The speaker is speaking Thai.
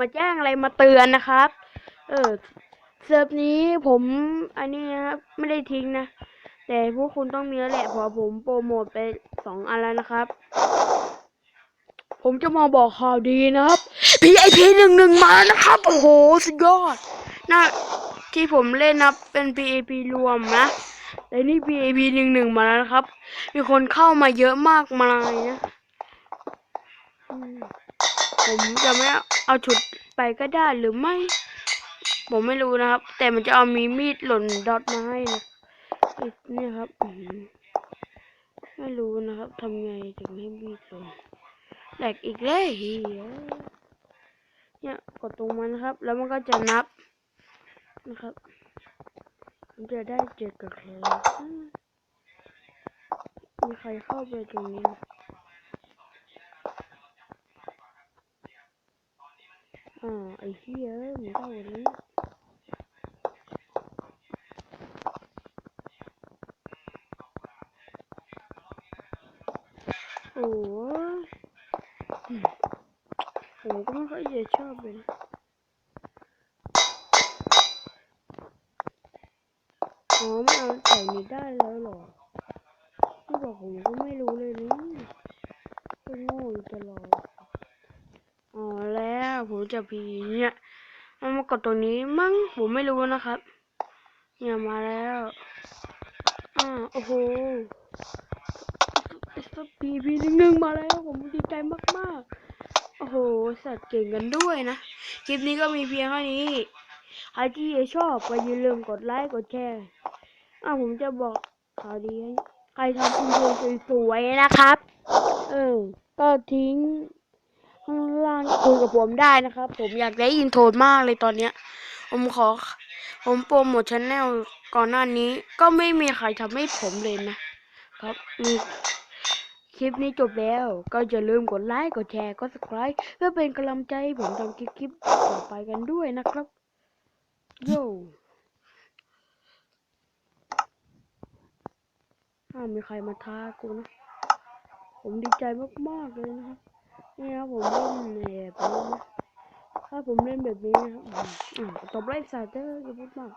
มาแจ้งอะไรมาเตือนนะครับ เออเซิร์ฟนี้ผมอันนี้นะครับไม่ได้ทิ้งนะ แต่พวกคุณต้องมีแล้วแหละเพราะผมโปรโมทไปสองอันแล้วนะครับ ผมจะมาบอกข่าวดีนะครับ PIP หนึ่งหนึ่งมานะครับ โอ้โห สุดยอดนะที่ผมเล่นนะเป็น PAP รวมนะแต่นี่ PAP หนึ่งหนึ่งมาแล้วนะครับ มีคนเข้ามาเยอะมากมายนะ ผมจะไม่เอาชุดไปก็ได้หรือไม่ ผมไม่รู้นะครับ แต่มันจะเอามีมีดหล่นดอทมาให้นะนี่ครับไม่รู้นะครับทำไงถึงให้มีดหล่นแหลกอีกแล้วเฮียเนี่ยกดตรงมันนะครับ แล้วมันก็จะนับนะครับมันจะได้เจ็ดกับใครมีใครเข้าไปตรงนี้ อ่าไอ้เฮียเอ้ยมันเข้าวันนี้โอ้ยอืมผมก็ไม่ค่อยจะชอบเลยอ๋อไม่เอาใส่นี่ได้แล้วหรอที่บอกผมก็ไม่รู้เลยนี่ก็โง่อยู่ตลอด ผมจะพีเนี่ยมันมากดตัวนี้มั้งผมไม่รู้นะครับ เนี่ยมาแล้วอ่าโอ้โหสปีพีหนึ่งหนึ่งมาแล้วผมดีใจมากๆ โอ้โห สัตว์เก่งกันด้วยนะ คลิปนี้ก็มีเพียงเท่านี้ใครที่ชอบก็อย่าลืมกดไลค์กดแชร์อะผมจะบอกข่าวดีให้ใครทำอินโทรสวยๆนะครับ เออ ก็ทิ้ง ข้างล่างคุยกับผมได้นะครับ ผมอยากได้อินโทรมากเลยตอนเนี้ย ผมขอ ผมโปรโมทชแนลก่อนหน้านี้ก็ไม่มีใครทำให้ผมเลยนะ ครับคลิปนี้จบแล้ว ก็อย่าลืมกดไลค์ กดแชร์ กด subscribe เพื่อเป็นกำลังใจผมทำคลิปคลิปต่อไปกันด้วยนะครับ โย่ห้ามมีใครมาท้ากูนะ ผมดีใจมาก ๆ เลยนะครับ นี่ครับผมเล่นแบบนี้นะถ้าผมเล่นแบบนี้นะครับตบไลค์สายเตอร์อย่าพูดมาก